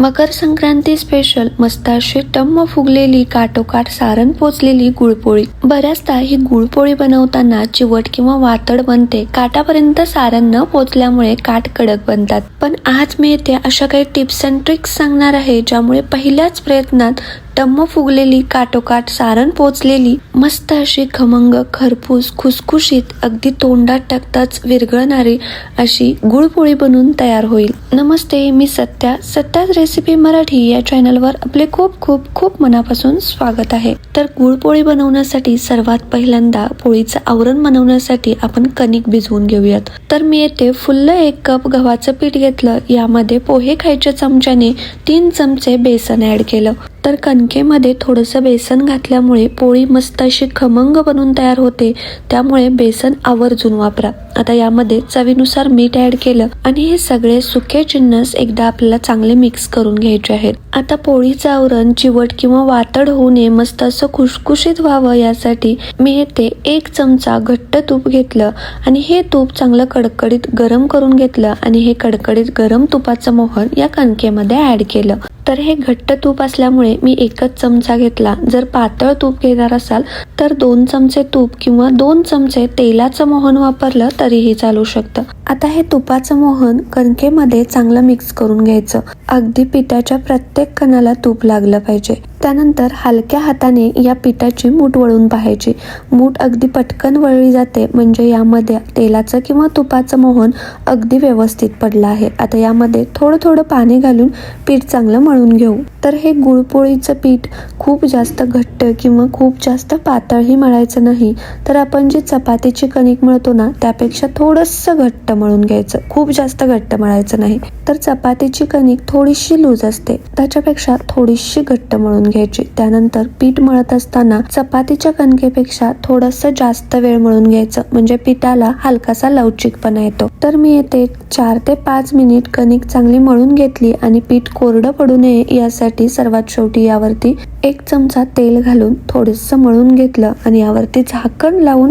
Makar Sankranti special मस्ताशी टम्म फुगलेली काटोकाट सारण पोचलेली गुळपोळी. बऱ्याचदा ही गुळपोळी बनवताना चिवट किंवा वातड बनते. काटापर्यंत सारण न पोचल्यामुळे काट कडक बनतात. पण आज मी येथे अशा काही टिप्स अँड ट्रिक्स सांगणार आहे ज्यामुळे पहिल्याच प्रयत्नात टम्म फुगलेली काटोकाट सारण पोचलेली मस्त अशी खमंग खरपूस खुसखुशीत अगदी तोंडात टाकताच विरघळणारी अशी गुळपोळी बनून तयार होईल. नमस्ते मी सत्या. सत्याच रेसिपी मराठी या चॅनलवर आपले खूप खूप खूप मनापासून स्वागत आहे. तर गुळपोळी बनवण्यासाठी सर्वात पहिल्यांदा पोळीचं आवरण बनवण्यासाठी आपण कणिक भिजवून घेऊयात. तर मी येथे फुल्ल एक कप गव्हाचं पीठ घेतलं. यामध्ये पोहे खायच्या चमच्याने तीन चमचे बेसन ऍड केलं. तर कणकेमध्ये थोडंसं बेसन घातल्यामुळे पोळी मस्त अशी खमंग बनून तयार होते. त्यामुळे बेसन आवर्जून वापरा. आता यामध्ये चवीनुसार मीठ ऍड केलं आणि हे सगळे सुके जिन्नस एकदा आपल्याला चांगले मिक्स करून घ्यायचे आहेत. आता पोळीचं आवरण चिवट किंवा वातड होऊ नये मस्त असं खुशखुशीत व्हावं यासाठी मी येथे एक चमचा घट्ट तूप घेतलं आणि हे तूप चांगलं कडकडीत गरम करून घेतलं आणि हे कडकडीत गरम तुपाचं मोहन या कणकेमध्ये ऍड केलं. तर हे घट्ट तूप असल्यामुळे मी एकच चमचा घेतला. जर पातळ तूप घेणार असाल तर दोन चमचे तूप किंवा दोन चमचे तेलाचं मोहन वापरलं तरीही चालू शकतं. आता हे तुपाचं मोहन कणकेमध्ये चांगलं मिक्स करून घ्यायचं. अगदी पिठाच्या प्रत्येक कणाला तूप लागलं पाहिजे. त्यानंतर हलक्या हाताने या पिठाची मूठ वळून पाहायची. मूठ अगदी पटकन वळली जाते म्हणजे यामध्ये तेलाचं किंवा तुपाचं मोहन अगदी व्यवस्थित पडलं आहे. आता यामध्ये थोडं थोडं पाणी घालून पीठ चांगलं मळून घेऊ. तर हे गुळपोळीचं पीठ खूप जास्त घट्ट किंवा खूप जास्त पातळही मळायचं नाही तर आपण जी चपातीची कणिक मळतो ना त्यापेक्षा थोडंसं घट्ट मळून घ्यायचं. खूप जास्त घट्ट मळायचं नाही. तर चपातीची कणिक थोडीशी लूज असते. त्याच्यापेक्षा थोडीशी घट्ट मळून घ्यायची. त्यानंतर पीठ मळत असताना चपातीच्या कणकेपेक्षा थोडंसं जास्त वेळ मळून घ्यायचं. म्हणजे पिठाला हलकासा लवचिकपणा येतो. तर मी येते चार ते पाच मिनिट कणिक चांगली मळून घेतली आणि पीठ कोरडं पडू नये यासाठी सर्वात शेवटी यावरती एक चमचा तेल घालून थोडंसं मळून घेतलं आणि यावरती झाकण लावून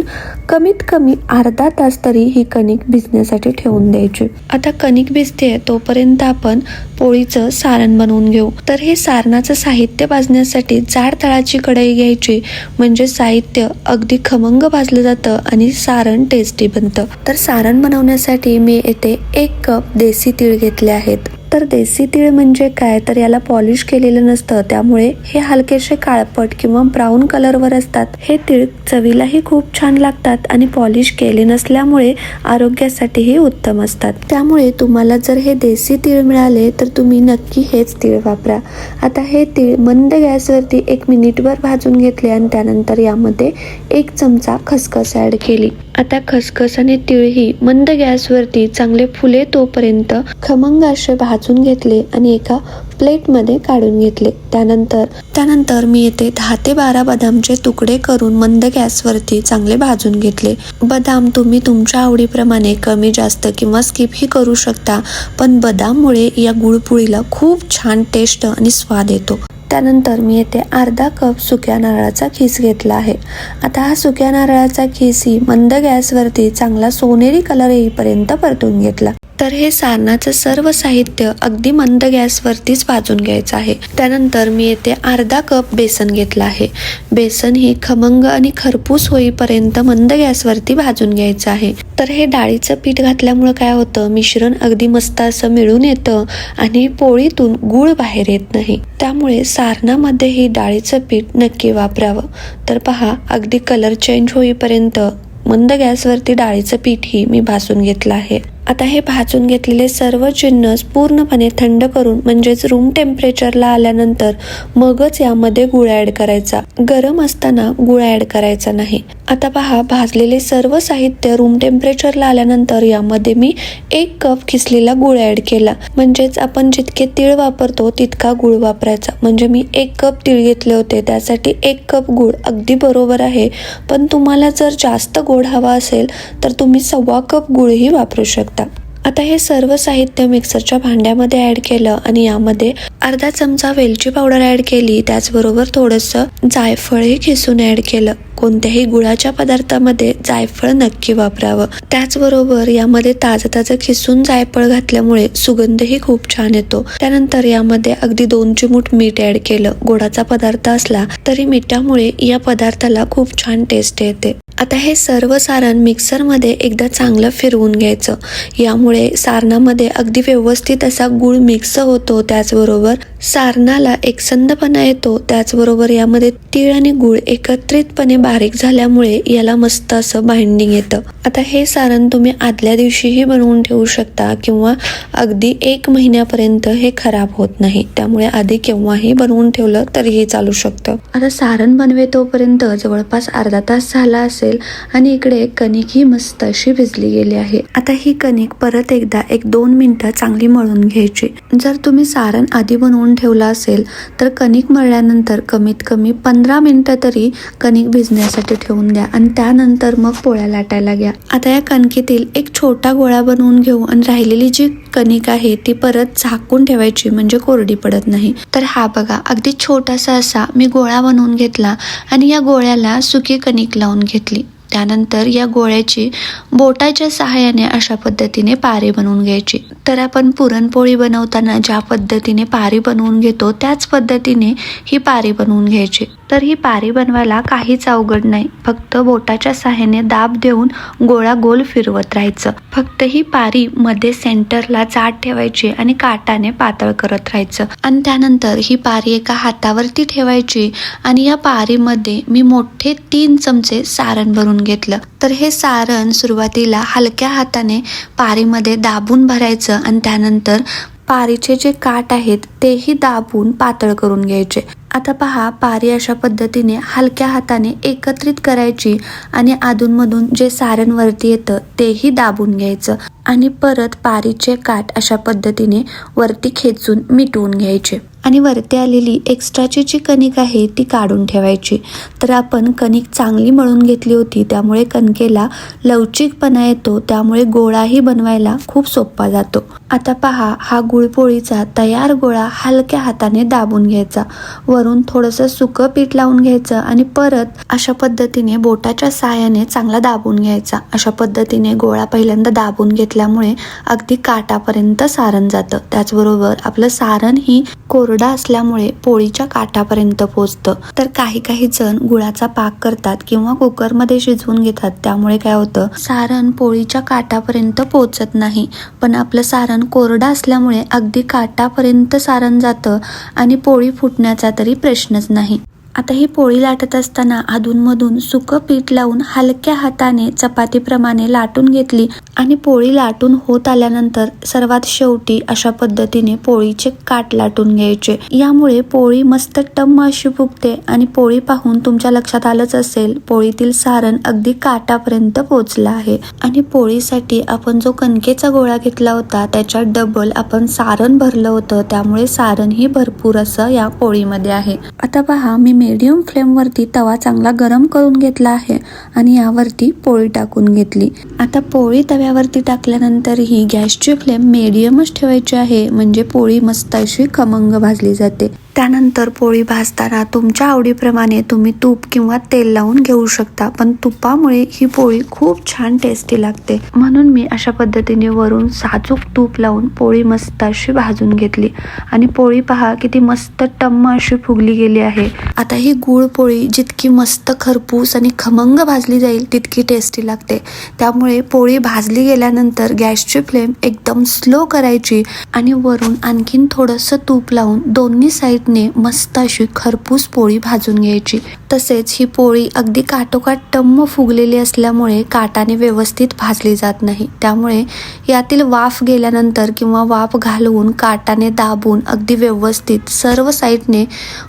कमीत कमी अर्धा तास तरी ही कणिक भिजण्यासाठी ठेवून द्यायची. आता कणिक भिजते तोपर्यंत आपण पोळीचं सारण बनवून घेऊ. तर हे सारणाचं साहित्य भाजण्यासाठी जाड तळाची कढई घ्यायची. म्हणजे साहित्य अगदी खमंग भाजलं जातं आणि सारण टेस्टी बनतं. तर सारण बनवण्यासाठी मी येथे एक कप देसी तीळ घेतले आहेत. तर देसी तीळ म्हणजे काय? तर याला पॉलिश केलेलं नसतं. त्यामुळे हे हलकेसे काळपट किंवा ब्राऊन कलरवर असतात. हे तीळ चवीलाही खूप छान लागतात आणि पॉलिश केले नसल्यामुळे आरोग्यासाठीही उत्तम असतात. त्यामुळे तुम्हाला जर हे देसी तीळ मिळाले तर तुम्ही नक्की हेच तीळ वापरा. आता हे तीळ मंद गॅसवरती एक मिनिटभर भाजून घेतले आणि त्यानंतर यामध्ये एक चमचा खसखस ऍड केली. आता खसखस आणि तीळही मंद गॅसवरती चांगले फुले तोपर्यंत खमंग असे भाजून घेतले आणि एका प्लेटमध्ये काढून घेतले. त्यानंतर त्यानंतर मी येथे दहा ते बारा बदामचे तुकडे करून मंद गॅसवरती चांगले भाजून घेतले. बदाम तुम्ही तुमच्या आवडीप्रमाणे कमी जास्त किंवा स्किपही करू शकता पण बदाममुळे या गुळपुळीला खूप छान टेस्ट आणि स्वाद येतो. त्यानंतर मी येथे अर्धा कप सुक्या नारळाचा खीस घेतला आहे. आता हा सुक्या नारळाचा खीसही मंद गॅसवरती चांगला सोनेरी कलर येईपर्यंत परतून घेतला. तर हे सारणाचं सर्व साहित्य अगदी मंद गॅसवरतीच भाजून घ्यायचं आहे. त्यानंतर मी येथे अर्धा कप बेसन घेतलं आहे. बेसन ही खमंग आणि खरपूस होईपर्यंत मंद गॅसवरती भाजून घ्यायचं आहे. तर हे डाळीचं पीठ घातल्यामुळं काय होतं? मिश्रण अगदी मस्त असं मिळून येतं आणि पोळीतून गूळ बाहेर येत नाही. त्यामुळे सारणामध्ये ही डाळीचं पीठ नक्की वापरावं. तर पहा अगदी कलर चेंज होईपर्यंत मंद गॅसवरती डाळीचं पीठही मी भाजून घेतलं आहे. आता हे भाजून घेतलेले सर्व जिन्नस पूर्णपणे थंड करून म्हणजेच रूम टेम्परेचरला आल्यानंतर मगच यामध्ये गुळ ॲड करायचा. गरम असताना गुळ ॲड करायचा नाही. आता पहा भाजलेले सर्व साहित्य रूम टेम्परेचरला आल्यानंतर यामध्ये मी एक कप खिसलेला गुळ ॲड केला. म्हणजेच आपण जितके तीळ वापरतो तितका गुळ वापरायचा. म्हणजे मी एक कप तीळ घेतले होते त्यासाठी एक कप गुळ अगदी बरोबर आहे. पण तुम्हाला जर जास्त गोड हवा असेल तर तुम्ही सव्वा कप गुळही वापरू शकता. Так. आता हे सर्व साहित्य मिक्सरच्या भांड्यामध्ये ऍड केलं आणि यामध्ये अर्धा चमचा वेलची पावडर ऍड केली. त्याचबरोबर थोडंसं जायफळही खिसून ऍड केलं. कोणत्याही गुळाच्या पदार्थामध्ये जायफळ नक्की वापरावं. त्याचबरोबर यामध्ये ताजं ताजं खिसून जायफळ घातल्यामुळे सुगंधही खूप छान येतो. त्यानंतर यामध्ये अगदी दोन चिमूट मीठ ऍड केलं. गोडाचा पदार्थ असला तरी मिठामुळे या पदार्थाला खूप छान टेस्ट येते. आता हे सर्व सारण मिक्सरमध्ये एकदा चांगलं फिरवून घ्यायचं. यामुळे सारणामध्ये अगदी व्यवस्थित असा गुळ मिक्स होतो त्याचबरोबर सारणाला एकसंदपणा येतो. त्याचबरोबर यामध्ये तीळ आणि गुळ एकत्रितपणे बारीक झाल्यामुळे याला मस्त असं बाइंडिंग येतं. आता हे सारण तुम्ही आदल्या दिवशीही बनवून ठेवू शकता किंवा अगदी एक महिन्यापर्यंत हे खराब होत नाही. त्यामुळे आधी केव्हाही बनवून ठेवलं तरीही चालू शकतं. आता सारण बनवे तोपर्यंत जवळपास अर्धा तास झाला असेल आणि इकडे कणिक ही मस्त अशी भिजली गेली आहे. आता ही कणिक परत परत एकदा एक दोन मिनिटं चांगली मळून घ्यायची. जर तुम्ही सारण आधी बनवून ठेवलं असेल तर कणिक मळल्यानंतर कमीत कमी पंधरा मिनिटं तरी कणिक भिजण्यासाठी ठेवून द्या आणि त्यानंतर मग पोळ्या लाटायला घ्या. आता या कणकीतील एक छोटा गोळा बनवून घेऊ आणि राहिलेली जी कणिक आहे ती परत झाकून ठेवायची म्हणजे कोरडी पडत नाही. तर हा बघा अगदी छोटासा असा मी गोळा बनवून घेतला आणि या गोळ्याला सुकी कणिक लावून घेतली. त्यानंतर या गोळ्याची बोटाच्या सहाय्याने अशा पद्धतीने पारी बनवून घ्यायची. तर आपण पुरणपोळी बनवताना ज्या पद्धतीने पारी बनवून घेतो त्याच पद्धतीने ही पारी बनवून घ्यायची. तर ही पारी बनवायला काहीच अवघड नाही. फक्त बोटाच्या सहाय्याने दाब देऊन गोळा गोल फिरवत राहायचं. फक्त ही पारी मध्ये सेंटरला जाड ठेवायची आणि काटाने पातळ करत राहायचं. आणि त्यानंतर ही पारी एका हातावरती ठेवायची आणि या पारीमध्ये मी मोठे तीन चमचे सारण भरून घेतलं तर हे सारण सुरुवातीला हलक्या हाताने पारीमध्ये दाबून भरायचं आणि त्यानंतर पारीचे जे काठ आहेत तेही दाबून पातळ करून घ्यायचे. आता पहा पारी अशा पद्धतीने हलक्या हाताने एकत्रित करायची आणि अधूनमधून जे सारण वरती येतं तेही दाबून घ्यायचं आणि परत पारीचे काठ अशा पद्धतीने वरती खेचून मिटवून घ्यायचे. आणि वरती आलेली एक्स्ट्राची जी कणिक आहे ती काढून ठेवायची. तर आपण कणिक चांगली मळून घेतली होती त्यामुळे कणकेला लवचिकपणा येतो त्यामुळे गोळाही बनवायला खूप सोपा जातो. आता पहा हा गुळपोळीचा तयार गोळा हलक्या हाताने दाबून घ्यायचा. वरून थोडंसं सुकं पीठ लावून घ्यायचं आणि परत अशा पद्धतीने बोटाच्या साहाय्याने चांगला दाबून घ्यायचा. अशा पद्धतीने गोळा पहिल्यांदा दाबून घेतल्यामुळे अगदी काटापर्यंत सारण जातं. त्याचबरोबर आपलं सारण ही कोरडा असल्यामुळे पोळीच्या काठापर्यंत पोचतं. तर काही काही जण गुळाचा पाक करतात किंवा कुकरमध्ये शिजवून घेतात. त्यामुळे काय होतं सारण पोळीच्या काठापर्यंत पोचत नाही. पण आपलं सारण कोरडा असल्यामुळे अगदी काठापर्यंत सारण जातं आणि पोळी फुटण्याचा तरी प्रश्नच नाही. आता ही पोळी लाटत असताना अधूनमधून सुकं पीठ लावून हलक्या हाताने चपातीप्रमाणे लाटून घेतली आणि पोळी लाटून होत आल्यानंतर सर्वात शेवटी अशा पद्धतीने पोळीचे काट लाटून घ्यायचे. यामुळे पोळी मस्त टम्म अशी फुगते आणि पोळी पाहून तुमच्या लक्षात आलंच असेल पोळीतील सारण अगदी काटापर्यंत पोचलं आहे. आणि पोळीसाठी आपण जो कणकेचा गोळा घेतला होता त्याच्या डबल आपण सारण भरलं होतं त्यामुळे सारण ही भरपूर असं या पोळीमध्ये आहे. आता पहा मी मीडियम फ्लेमवरती तवा चांगला गरम करून घेतला आहे आणि यावरती पोळी टाकून घेतली. आता पोळी तव्यावरती टाकल्यानंतर ही गॅसची फ्लेम मिडियमच ठेवायची आहे. म्हणजे पोळी मस्त अशी खमंग भाजली जाते. त्यानंतर पोळी भाजताना तुमच्या आवडीप्रमाणे तुम्ही तूप किंवा तेल लावून घेऊ शकता. पण तुपामुळे ही पोळी खूप छान टेस्टी लागते. म्हणून मी अशा पद्धतीने वरून साजूक तूप लावून पोळी मस्त अशी भाजून घेतली. आणि पोळी पहा किती मस्त टम्म अशी फुगली गेली आहे. आता ही गुळ पोळी जितकी मस्त खरपूस आणि खमंग भाजली जाईल तितकी टेस्टी लागते. त्यामुळे पोळी भाजली गेल्यानंतर गॅसची फ्लेम एकदम स्लो करायची आणि वरून आणखीन थोडंसं तूप लावून दोन्ही साईड ने मस्त अशी खरपूस पोळी भाजून घ्यायची. तसेच ही पोळी अगदी काटोकाट टम्म फुगलेली असल्यामुळे काटाने व्यवस्थित भाजली जात नाही. त्यामुळे यातील वाफ गेल्यानंतर किंवा वाफ घालवून काटाने दाबून अगदी व्यवस्थित सर्व साईडने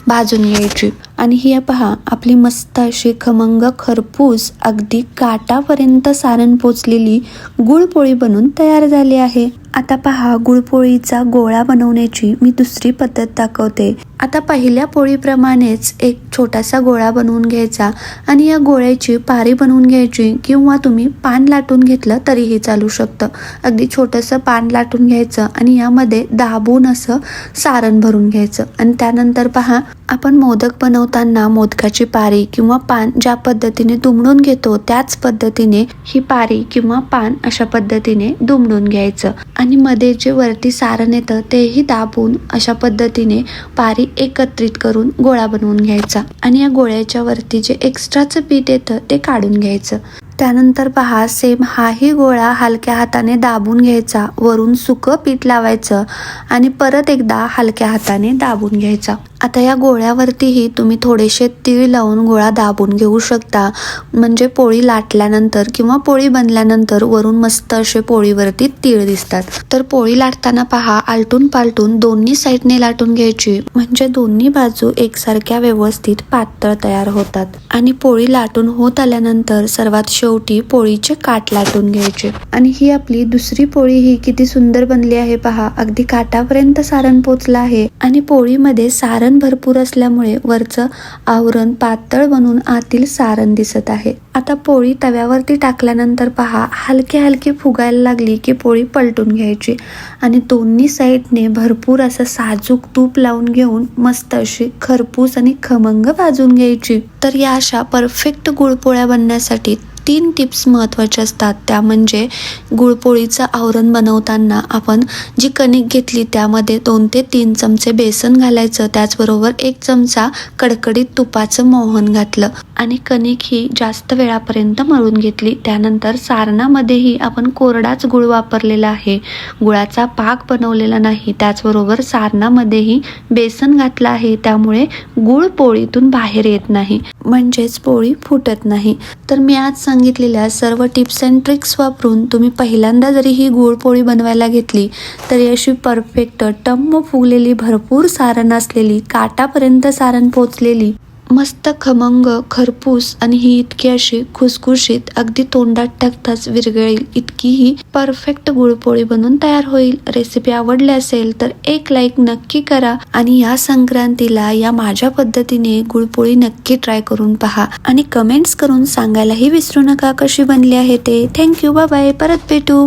भाजून घ्यायची. आणि हे पहा आपली मस्त अशी खमंग खरपूस अगदी काटापर्यंत सारण पोचलेली गुळपोळी बनून तयार झाली आहे. आता पहा गुळपोळीचा गोळा बनवण्याची मी दुसरी पद्धत दाखवते. आता पहिल्या पोळीप्रमाणेच एक छोटासा गोळा बनवून घ्यायचा आणि या गोळ्याची पारी बनवून घ्यायची किंवा तुम्ही पान लाटून घेतलं तरीही चालू शकतं. अगदी छोटंसं पान लाटून घ्यायचं आणि यामध्ये दाबून असं सारण भरून घ्यायचं. आणि त्यानंतर पहा आपण मोदक बनवताना मोदकाची पारी किंवा पान ज्या पद्धतीने दुमडून घेतो त्याच पद्धतीने ही पारी किंवा पान अशा पद्धतीने दुमडून घ्यायचं. आणि मध्ये जे वरती सारण येतं तेही दाबून अशा पद्धतीने पारी एकत्रित करून गोळा बनवून घ्यायचा. आणि या गोळ्याच्या वरती जे एक्स्ट्राचं पीठ येतं ते काढून घ्यायचं. त्यानंतर पहा सेम हाही गोळा हलक्या हाताने दाबून घ्यायचा. वरून सुकं पीठ लावायचं आणि परत एकदा हलक्या हाताने दाबून घ्यायचा. आता या गोळ्यावरतीही तुम्ही थोडेसे तीळ लावून गोळा दाबून घेऊ शकता. म्हणजे पोळी लाटल्यानंतर किंवा पोळी बनल्यानंतर वरून मस्त असे पोळीवरती तीळ दिसतात. तर पोळी लाटताना पहा आलटून पालटून दोन्ही साईडने लाटून घ्यायची. म्हणजे दोन्ही बाजू एकसारख्या व्यवस्थित पातळ तयार होतात. आणि पोळी लाटून होत आल्यानंतर सर्वात शेवटी पोळीचे काट लाटून घ्यायचे. आणि ही आपली दुसरी पोळी ही किती सुंदर बनली आहे पहा. अगदी काटापर्यंत सारण पोचलं आहे. आणि पोळीमध्ये सारण भरपूर असल्यामुळे वरचं आवरण पातळ बनून आतील सारण दिसत आहे. आता पोळी तव्यावरती टाकल्यानंतर पहा हलकी हलकी फुगायला लागली की पोळी पलटून घ्यायची आणि दोन्ही साईडने भरपूर असं साजूक तूप लावून घेऊन मस्त अशी खरपूस आणि खमंग भाजून घ्यायची. तर या अशा परफेक्ट गुळपोळ्या बनण्यासाठी तीन टिप्स महत्त्वाच्या असतात. त्या म्हणजे गुळपोळीचं आवरण बनवताना आपण जी कणिक घेतली त्यामध्ये दोन ते तीन चमचे बेसन घालायचं. त्याचबरोबर एक चमचा कडकडीत तुपाचं मोहन घातलं. आणि कणिक ही जास्त वेळापर्यंत मळून घेतली. त्यानंतर सारणामध्येही आपण कोरडाच गुळ वापरलेला आहे. गुळाचा पाक बनवलेला नाही. त्याचबरोबर सारणामध्येही बेसन घातलं आहे. त्यामुळे गुळ पोळीतून बाहेर येत नाही. म्हणजेच पोळी फुटत नाही. तर मी आज सांगितलेल्या सर्व टिप्स अँड ट्रिक्स वापरून तुम्ही पहिल्यांदा जरी ही गुळपोळी बनवायला घेतली तरी अशी परफेक्ट टम्म फुगलेली भरपूर सारण असलेली काटापर्यंत सारण पोचलेली मस्त खमंग खरपूस आणि ही इतकी अशी खुसखुशीत अगदी तोंडात टाकताच विरघळेल. इतकी ही परफेक्ट गुळपोळी बनून तयार होईल. रेसिपी आवडली असेल तर एक लाईक नक्की करा आणि या संक्रांतीला या माझ्या पद्धतीने गुळपोळी नक्की ट्राय करून पहा आणि कमेंट्स करून सांगायलाही विसरू नका कशी बनली आहे ते. थँक्यू बाय परत भेटू.